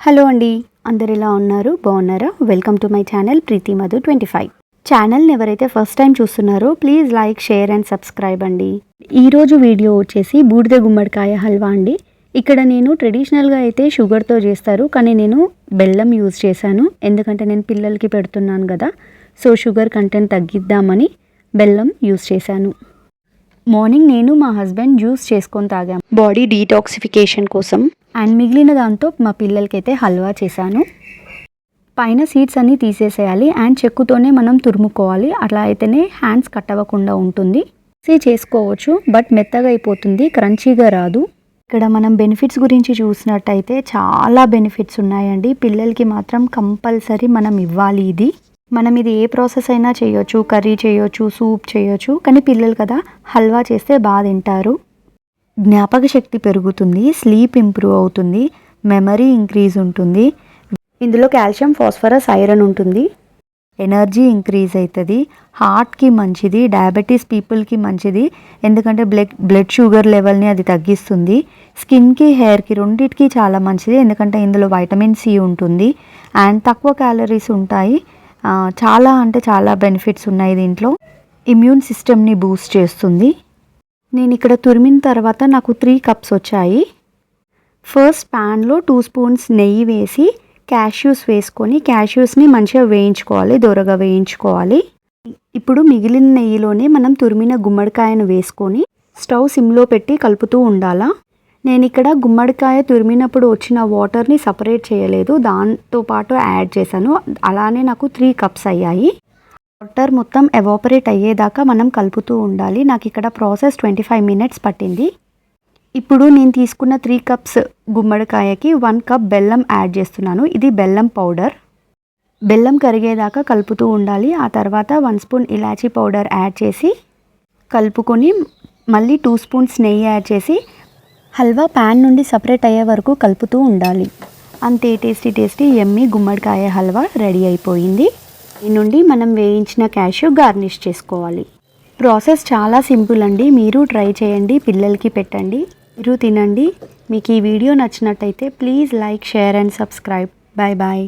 Hello అండి అందరు ఎలా ఉన్నారు? బాగున్నారా? Welcome to my channel Preethi Madhu twenty five ఛానల్ని ఎవరైతే ఫస్ట్ టైం చూస్తున్నారో please like share and subscribe అండి. ఈరోజు వీడియో వచ్చేసి బూడిద గుమ్మడికాయ హల్వా అండి. ఇక్కడ నేను ట్రెడిషనల్గా అయితే షుగర్తో చేస్తారు కానీ నేను బెల్లం యూజ్ చేశాను. ఎందుకంటే నేను పిల్లలకి పెడుతున్నాను కదా సో షుగర్ కంటెంట్ తగ్గిద్దామని బెల్లం యూజ్ చేశాను. మార్నింగ్ నేను మా హస్బెండ్ జ్యూస్ చేసుకొని తాగాం. బాడీ డీటాక్సిఫికేషన్ కోసం అండ్ మిగిలిన దాంతో మా పిల్లలకైతే హల్వా చేశాను. పైన సీడ్స్ అన్నీ తీసేసేయాలి. అండ్ చెక్కుతోనే మనం తురుముకోవాలి. అట్లా అయితేనే హ్యాండ్స్ కట్ అవ్వకుండా ఉంటుంది. సీ చేసుకోవచ్చు బట్ మెత్తగా అయిపోతుంది క్రంచీగా రాదు. ఇక్కడ మనం బెనిఫిట్స్ గురించి చూసినట్టయితే చాలా బెనిఫిట్స్ ఉన్నాయండి. పిల్లలకి మాత్రం కంపల్సరీ మనం ఇవ్వాలి ఇది. మనం ఇది ఏ ప్రాసెస్ అయినా చేయొచ్చు కర్రీ చేయొచ్చు సూప్ చేయొచ్చు. కానీ పిల్లలు కదా హల్వా చేస్తే బాగా తింటారు. జ్ఞాపక శక్తి పెరుగుతుంది స్లీప్ ఇంప్రూవ్ అవుతుంది మెమరీ ఇంక్రీజ్ ఉంటుంది. ఇందులో కాల్షియం ఫాస్ఫరస్ ఐరన్ ఉంటుంది. ఎనర్జీ ఇంక్రీజ్ అవుతుంది. హార్ట్కి మంచిది డయాబెటీస్ పీపుల్కి మంచిది. ఎందుకంటే బ్లడ్ బ్లడ్ షుగర్ లెవెల్ని అది తగ్గిస్తుంది. స్కిన్కి హెయిర్కి రెండింటికి చాలా మంచిది. ఎందుకంటే ఇందులో వైటమిన్ సి ఉంటుంది. అండ్ తక్కువ క్యాలరీస్ ఉంటాయి. చాలా అంటే చాలా బెనిఫిట్స్ ఉన్నాయి దీంట్లో. ఇమ్యూన్ సిస్టమ్ని బూస్ట్ చేస్తుంది. నేను ఇక్కడ తురిమిన తర్వాత నాకు త్రీ కప్స్ వచ్చాయి. ఫస్ట్ ప్యాన్లో టూ స్పూన్స్ నెయ్యి వేసి క్యాష్యూస్ వేసుకొని క్యాష్యూస్ని మంచిగా వేయించుకోవాలి దొరగా వేయించుకోవాలి. ఇప్పుడు మిగిలిన నెయ్యిలోనే మనం తురిమిన గుమ్మడికాయను వేసుకొని స్టవ్ సిమ్లో పెట్టి కలుపుతూ ఉండాలా. నేను ఇక్కడ గుమ్మడికాయ తురిమినప్పుడు వచ్చిన వాటర్ని సపరేట్ చేయలేదు దాంతో పాటు యాడ్ చేశాను. అలానే నాకు త్రీ కప్స్ అయ్యాయి. వాటర్ మొత్తం ఎవాపరేట్ అయ్యేదాకా మనం కలుపుతూ ఉండాలి. నాకు ఇక్కడ ప్రాసెస్ ట్వంటీ ఫైవ్ మినిట్స్ పట్టింది. ఇప్పుడు నేను తీసుకున్న త్రీ కప్స్ గుమ్మడికాయకి వన్ కప్ బెల్లం యాడ్ చేస్తున్నాను. ఇది బెల్లం పౌడర్ బెల్లం కరిగేదాకా కలుపుతూ ఉండాలి. ఆ తర్వాత one spoon elaichi powder add చేసి కలుపుకొని మళ్ళీ టూ స్పూన్స్ నెయ్యి యాడ్ చేసి హల్వా ప్యాన్ నుండి సపరేట్ అయ్యే వరకు కలుపుతూ ఉండాలి. అంతే టేస్టీ టేస్టీ ఎమ్మి గుమ్మడికాయ హల్వా రెడీ అయిపోయింది. నుండి మనం వేయించిన క్యాషు గార్నిష్ చేసుకోవాలి. ప్రాసెస్ చాలా సింపుల్ అండి. మీరు ట్రై చేయండి పిల్లలకి పెట్టండి మీరు తినండి. మీకు ఈ వీడియో నచ్చినట్టయితే please like share and subscribe. Bye bye